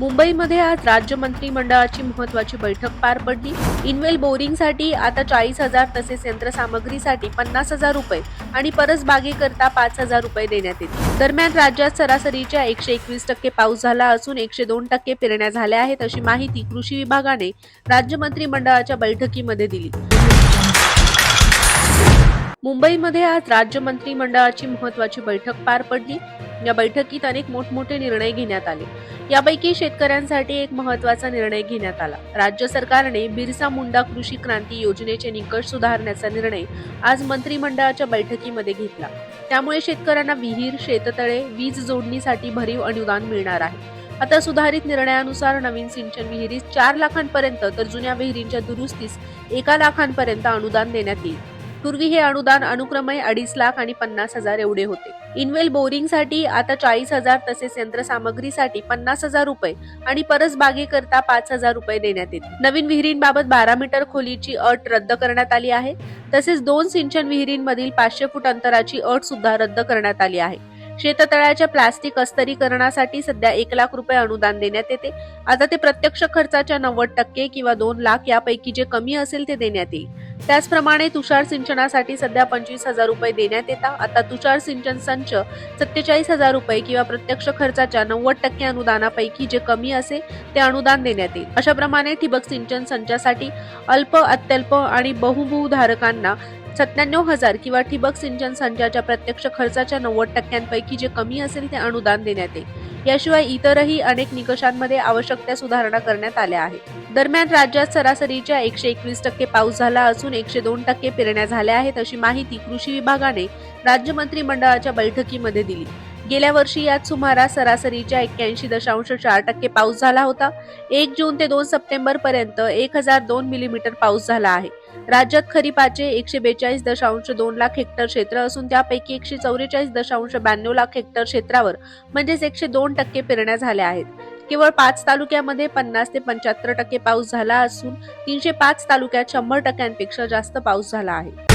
मुंबईमध्ये आज राज्य मंत्रिमंडळाची महत्वाची बैठक पार पडली. इनवेल बोरिंगसाठी आता चाळीस हजार तसेच यंत्रसामग्रीसाठी पन्नास हजार रुपये आणि परस बागेकरता पाच हजार रुपये देण्यात येतील. दरम्यान राज्यात सरासरीच्या एकशे एकवीस टक्के पाऊस झाला असून एकशे दोन टक्के पेरण्या झाल्या आहेत अशी माहिती कृषी विभागाने राज्य मंत्रिमंडळाच्या बैठकीमध्ये दिली. मुंबईमध्ये आज राज्य मंत्रिमंडळाची महत्वाची बैठक पार पडली. या बैठकीत अनेक मोठमोठे निर्णय घेण्यात आले. यापैकी शेतकऱ्यांसाठी एक महत्त्वाचा निर्णय घेण्यात आला. राज्य सरकारने बिरसा मुंडा कृषी क्रांती योजनेचे निकष सुधारण्याचा निर्णय आज मंत्रिमंडळाच्या बैठकीमध्ये घेतला. त्यामुळे शेतकऱ्यांना विहीर शेततळे वीज जोडणीसाठी भरीव अनुदान मिळणार आहे. आता सुधारित निर्णयानुसार नवीन सिंचन विहिरीस चार लाखांपर्यंत तर जुन्या विहिरींच्या दुरुस्तीस एका लाखांपर्यंत अनुदान देण्यात येईल. पूर्वी हे अनुदान अनुक्रमे अडीच लाख आणि पन्नास हजार एवढे होते. इनवेल बोरिंगसाठी आता चाळीस हजार तसेच यंत्रसामग्रीसाठी पन्नास हजार रुपये आणि परस बागेकरता पाच हजार रुपये देण्यात येते नवीन विहिरींबाबत बारा मीटर खोलीची अट रद्द करण्यात आली आहे. तसेच दोन सिंचन विहिरींमधील पाचशे फूट अंतराची अट सुद्धा रद्द करण्यात आली आहे. शेततळ्याच्या प्लास्टिक अस्तरीकरणासाठी सध्या एक लाख रुपये अनुदान देण्यात येते. आता ते प्रत्यक्ष खर्चाच्या नव्वद टक्के किंवा दोन लाख यापैकी जे कमी असेल ते देण्यात येईल. त्याचप्रमाणे तुषार सिंचनासाठी सध्या पंचवीस हजार रुपये देण्यात येतात. आता तुषार सिंचन संच सत्तेचाळीस हजार रुपये किंवा प्रत्यक्ष खर्चाच्या नव्वद टक्के अनुदानापैकी जे कमी असेल ते अनुदान देण्यात येईल. अशा प्रमाणे ठिबक सिंचन संचासाठी अल्प अत्यल्प आणि बहुभूधारकांना सत्त्याण्णव हजार किंवा ठिबक सिंचन संचाच्या प्रत्यक्ष खर्चाच्या नव्वद टक्क्यांपैकी जे कमी असेल ते अनुदान देण्यात येईल. याशिवाय इतरही अनेक निकषांमध्ये आवश्यक त्या सुधारणा करण्यात आल्या आहेत. दरम्यान राज्यात सरासरीच्या एकशे एकवीस टक्के पाऊस झाला असून एकशे दोन टक्के पेरण्या झाल्या आहेत अशी माहिती कृषी विभागाने राज्य मंत्रिमंडळाच्या बैठकीमध्ये दिली. गेल्या वर्षी यात सुमारास सरासरीच्या एक्क्याऐंशी दशांश चार टक्के पाऊस झाला होता. एक जून ते दोन सप्टेंबर पर्यंत एक हजार दोन मिलीमीटर पाऊस झाला आहे. राज्यात खरीपाचे एकशे बेचाळीस दशांश दोन लाख हेक्टर क्षेत्र असून त्यापैकी एकशे चौवेचाळीस दशांश ब्याण्णव लाख हेक्टर क्षेत्रावर म्हणजेच एकशे दोन टक्के पेरण्या झाल्या आहेत. केवळ पाच तालुक्यामध्ये पन्नास ते पंच्याहत्तर टक्के पाऊस झाला असून तीनशे पाच तालुक्यात शंभर टक्क्यांपेक्षा जास्त पाऊस झाला आहे.